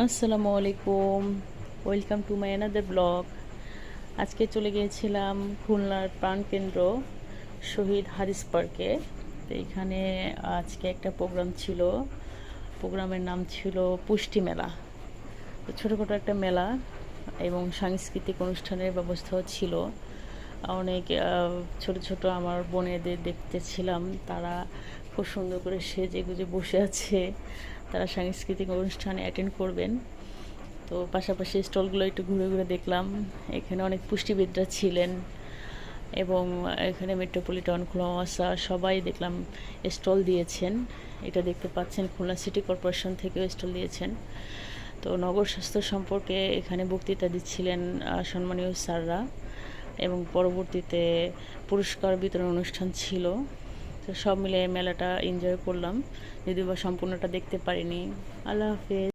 আসসালামু আলাইকুম। Welcome to my another blog আজকে চলে গিয়েছিলাম খুলনার প্রাণকেন্দ্র শহীদ হাদিস পার্কে। তো এখানে আজকে একটা প্রোগ্রাম ছিল। প্রোগ্রামের নাম ছিল পুষ্টি মেলা। তো ছোটোখাটো একটা মেলা এবং সাংস্কৃতিক অনুষ্ঠানের ব্যবস্থাও ছিল। অনেক ছোট ছোট আমার বোনেদের দেখতেছিলাম। তারা খুব সুন্দর করে সেজে গুজে বসে আছে। তারা সাংস্কৃতিক অনুষ্ঠানে অ্যাটেন্ড করবেন। তো পাশাপাশি স্টলগুলো একটু ঘুরে ঘুরে দেখলাম। এখানে অনেক পুষ্টিবিদরা ছিলেন এবং এখানে মেট্রোপলিটন খুলনা সবাই দেখলাম স্টল দিয়েছেন। এটা দেখতে পাচ্ছেন, খুলনা সিটি কর্পোরেশন থেকেও স্টল দিয়েছেন। তো নগর স্বাস্থ্য সম্পর্কে এখানে বক্তৃতা দিচ্ছিলেন সম্মানীয় স্যাররা এবং পরবর্তীতে পুরস্কার বিতরণ অনুষ্ঠান ছিল। তো সব মিলে মেলাটা এনজয় করলাম। যদিও বা সম্পূর্ণটা দেখতে পারিনি। আল্লাহ হাফেজ।